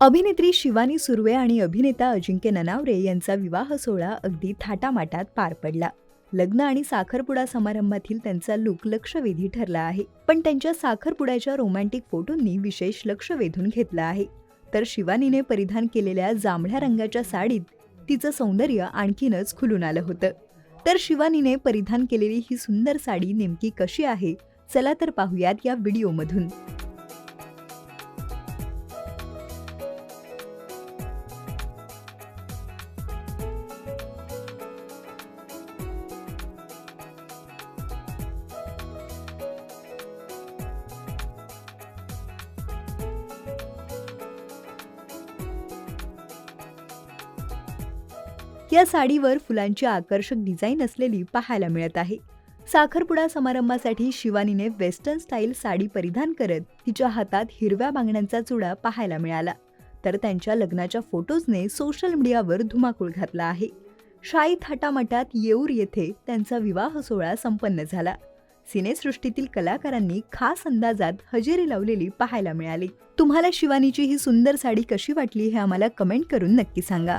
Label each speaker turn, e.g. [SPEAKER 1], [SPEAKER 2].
[SPEAKER 1] अभिनेत्री शिवानी सुर्वे आणि अभिनेता अजिंक्य ननावरे यांचा विवाह सोहळा अगदी थाटामाटात पार पडला. लग्न आणि साखरपुडा समारंभातील त्यांचा लुक लक्षवेधी ठरला आहे. पण त्यांच्या साखरपुड्याच्या रोमॅन्टिक फोटोंनी विशेष लक्ष वेधून घेतलं आहे. तर शिवानीने परिधान केलेल्या जांभळ्या रंगाच्या साडीत तिचं सौंदर्य आणखीनच खुलून आलं होतं. तर शिवानीने परिधान केलेली ही सुंदर साडी नेमकी कशी आहे? चला तर पाहूयात या व्हिडिओमधून. या साडीवर फुलांची आकर्षक डिझाईन असलेली पाहायला मिळत आहे. साखरपुडा समारंभासाठी शिवानीने वेस्टर्न स्टाईल साडी परिधान करत तिच्या हातात हिरव्या बांगड्यांचा चुडा पाहायला मिळाला. तर त्यांच्या लग्नाच्या फोटोजने सोशल मीडियावर धुमाकूळ घातला आहे. शाही थाटामाटात येऊर येथे त्यांचा विवाह सोहळा संपन्न झाला. सिनेसृष्टीतील कलाकारांनी खास अंदाजात हजेरी लावलेली पाहायला मिळाली. तुम्हाला शिवानीची ही सुंदर साडी कशी वाटली हे आम्हाला कमेंट करून नक्की सांगा.